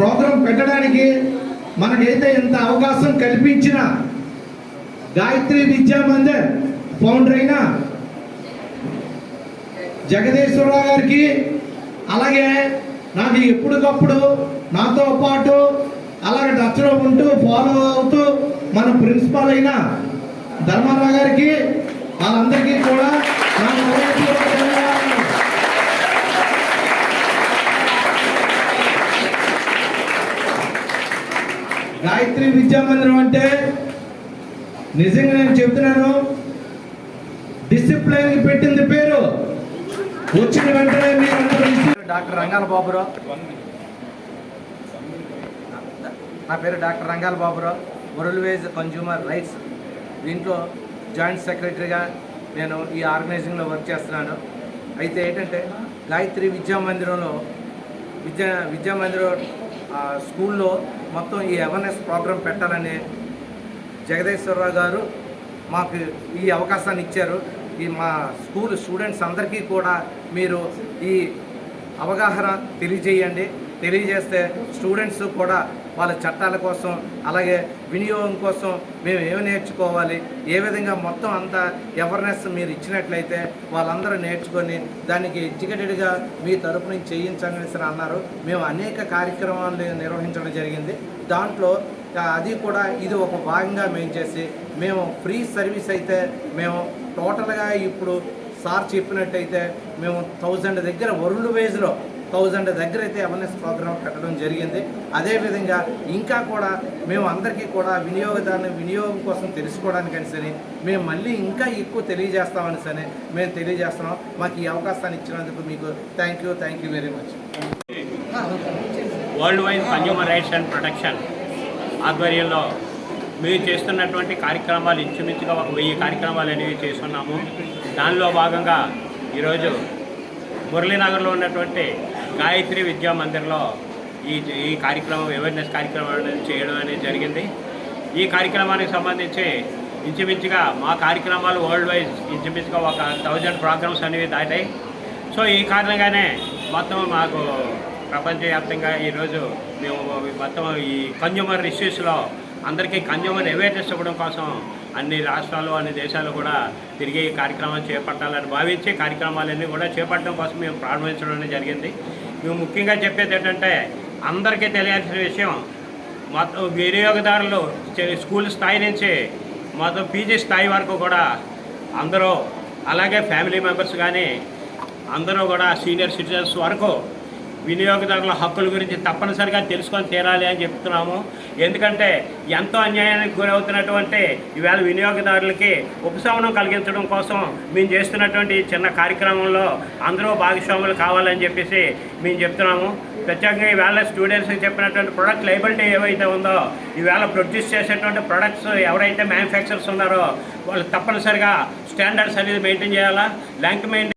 జరగడానికి మనకైతే ఇంత అవకాశం కల్పించిన గాయత్రి విద్యా మందిర్ ఫౌండర్ అయిన జగదీశ్వరరావు గారికి అలాగే నాకు ఎప్పటికప్పుడు నాతో పాటు అలాగే టచ్లో ఉంటూ ఫాలో అవుతూ మన ప్రిన్సిపాల్ అయిన ధర్మారావు గారికి వాళ్ళందరికీ కూడా నా గాయత్రి విద్యా మందిరం అంటే నిజంగా నేను చెప్తున్నాను డిసిప్లైన్ పెట్టింది పేరు. వచ్చిన వెంటనే మీరు డాక్టర్ రంగాల బాబురావు. నా పేరు డాక్టర్ రంగాల బాబురావు. మురళివేజ్ కన్జ్యూమర్ రైట్స్. దీంట్లో జాయింట్ సెక్రటరీగా నేను ఈ ఆర్గనైజింగ్లో వర్క్ చేస్తున్నాను. అయితే ఏంటంటే గాయత్రి విద్యా మందిరంలో విద్యా విద్యా మందిరం స్కూల్లో మొత్తం ఈ అవేర్నెస్ ప్రోగ్రాం పెట్టాలని జగదేశ్వరరావు గారు మాకు ఈ అవకాశాన్ని ఇచ్చారు. ఈ మా స్కూల్ స్టూడెంట్స్ అందరికీ కూడా మీరు ఈ అవగాహన తెలియజేయండి. తెలియజేస్తే స్టూడెంట్స్ కూడా వాళ్ళ చట్టాల కోసం అలాగే వినియోగం కోసం మేము ఏమి నేర్చుకోవాలి ఏ విధంగా మొత్తం అంతా అవేర్నెస్ మీరు ఇచ్చినట్లయితే వాళ్ళందరూ నేర్చుకొని దానికి ఎడ్యుకేటెడ్గా మీ తరపు నుంచి చేయించాలని అన్నారు. మేము అనేక కార్యక్రమాలు నిర్వహించడం జరిగింది. దాంట్లో అది కూడా ఇది ఒక భాగంగా మేము చేసి మేము ఫ్రీ సర్వీస్ అయితే మేము టోటల్గా ఇప్పుడు సార్ చెప్పినట్టయితే మేము థౌజండ్ దగ్గర వరల్డ్ వేజ్లో థౌజండ్ దగ్గర అయితే అవేర్నెస్ ప్రోగ్రామ్ పెట్టడం జరిగింది. అదేవిధంగా ఇంకా కూడా మేము అందరికీ కూడా వినియోగదారుని వినియోగం కోసం తెలుసుకోవడానికని సరే మేము మళ్ళీ ఇంకా ఎక్కువ తెలియజేస్తామని సరే మేము తెలియజేస్తున్నాం. మాకు ఈ అవకాశాన్ని ఇచ్చినందుకు మీకు thank you thank you very much world wide consumer rights and protection ఆధ్వర్యంలో మీరు చేస్తున్నటువంటి కార్యక్రమాలు ఇంచుమించుగా ఒక వెయ్యి కార్యక్రమాలు అనేవి చేస్తున్నాము. దానిలో భాగంగా ఈరోజు మురళీనగర్లో ఉన్నటువంటి గాయత్రి విద్యా మందిర్లో ఈ ఈ కార్యక్రమం అవేర్నెస్ కార్యక్రమం చేయడం అనేది జరిగింది. ఈ కార్యక్రమానికి సంబంధించి ఇంచుమించుగా మా కార్యక్రమాలు వరల్డ్ వైజ్ ఇంచుమించుగా ఒక థౌజండ్ ప్రోగ్రామ్స్ అనేవి దాటాయి. సో ఈ కారణంగానే మొత్తం మాకు ప్రపంచవ్యాప్తంగా ఈరోజు మేము మొత్తం ఈ కన్జ్యూమర్ ఇష్యూస్లో అందరికీ కన్జ్యూమర్ అవేర్నెస్ ఇవ్వడం కోసం అన్ని రాష్ట్రాలు అన్ని దేశాలు కూడా తిరిగి ఈ కార్యక్రమాలు చేపట్టాలని భావించి కార్యక్రమాలన్నీ కూడా చేపట్టడం కోసం మేము ప్రారంభించడం అనేది జరిగింది. మేము ముఖ్యంగా చెప్పేది ఏంటంటే అందరికీ తెలియాల్సిన విషయం మొత్తం వినియోగదారులు స్కూల్ స్థాయి నుంచి మొత్తం పీజీ స్థాయి వరకు కూడా అందరూ అలాగే ఫ్యామిలీ మెంబర్స్ కానీ అందరూ కూడా సీనియర్ సిటిజన్స్ వరకు వినియోగదారుల హక్కుల గురించి తప్పనిసరిగా తెలుసుకొని తీరాలి అని చెప్తున్నాము. ఎందుకంటే ఎంతో అన్యాయానికి గురవుతున్నటువంటి ఈవేళ వినియోగదారులకి ఉపశమనం కలిగించడం కోసం మేము చేస్తున్నటువంటి చిన్న కార్యక్రమంలో అందరూ భాగస్వాములు కావాలని చెప్పేసి మేము చెప్తున్నాము. ప్రత్యేకంగా ఈవేళ స్టూడెంట్స్కి చెప్పినటువంటి ప్రొడక్ట్ లైబిలిటీ ఏవైతే ఉందో ఈవేళ ప్రొడ్యూస్ చేసేటువంటి ప్రొడక్ట్స్ ఎవరైతే మ్యానుఫ్యాక్చర్స్ ఉన్నారో వాళ్ళు తప్పనిసరిగా స్టాండర్డ్స్ అనేది మెయింటైన్ చేయాలా? ల్యాంక్ మెయింటైన్